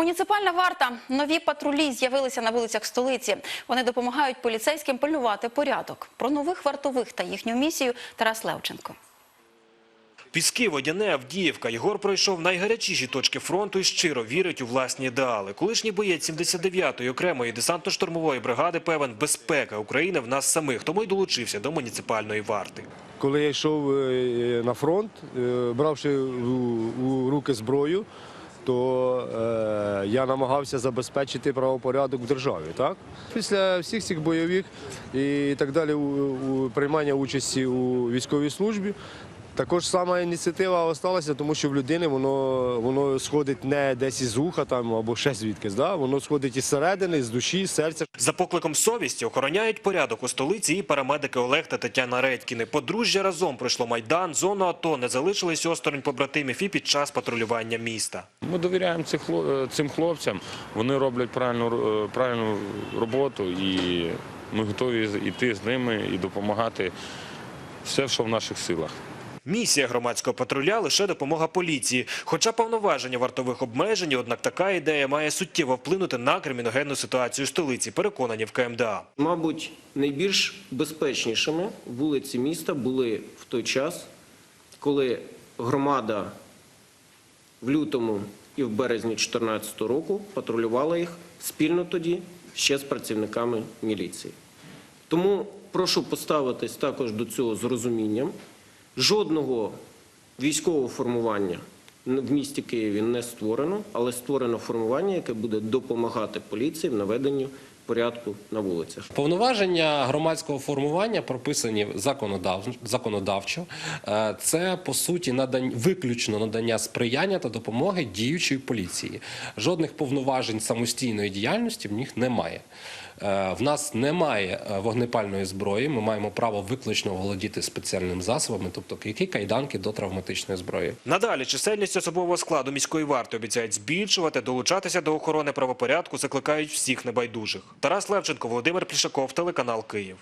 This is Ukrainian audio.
Муніципальна варта. Нові патрулі з'явилися на вулицях столиці. Вони допомагають поліцейським пильнувати порядок. Про нових вартових та їхню місію Тарас Левченко. Піски, Водяне, Авдіївка. Єгор пройшов найгарячіші точки фронту і щиро вірить у власні ідеали. Колишній боєць 79-ї окремої десантно-штурмової бригади певен, безпека України в нас самих, тому й долучився до муніципальної варти. Коли я йшов е, на фронт, е, бравши у, у руки зброю, то е, я намагався забезпечити правопорядок в державі. Так? Після всіх цих бойових і так далі, у, у приймання участі у військовій службі. Також сама ініціатива осталася, тому що в людини воно, воно сходить не десь із уха там, або ще звідкись. Да? Воно сходить із середини, з душі, з серця. За покликом совісті охороняють порядок у столиці і парамедики Олег та Тетяна Редькіни. Подружжя разом пройшло Майдан, зону АТО, не залишились осторонь побратимів і під час патрулювання міста. Ми довіряємо е, цим хлопцям. Вони роблять правильну, е, правильну роботу, і ми готові йти з ними і допомагати все, що в наших силах. Місія громадського патруля лише допомога поліції. Хоча повноваження вартових обмежені, однак така ідея має суттєво вплинути на криміногенну ситуацію столиці, переконані в КМДА. Мабуть, найбільш безпечнішими вулиці міста були в той час, коли громада в лютому і в березні 2014 року патрулювала їх спільно тоді ще з працівниками міліції. Тому прошу поставитись також до цього з розумінням. Жодного військового формування в місті Києві не створено, але створено формування, яке буде допомагати поліції в наведенні порядку на вулицях. Повноваження громадського формування прописані законодав... законодавчо. Е, Це по суті надань... виключно надання сприяння та допомоги діючої поліції. Жодних повноважень самостійної діяльності в них немає. Е, В нас немає е, вогнепальної зброї. Ми маємо право виключно володіти спеціальними засобами, тобто які кайданки до травматичної зброї. Надалі чисельність особового складу міської варти обіцяють збільшувати, долучатися до охорони правопорядку закликають всіх небайдужих. Тарас Левченко, Володимир Плішаков, телеканал Київ.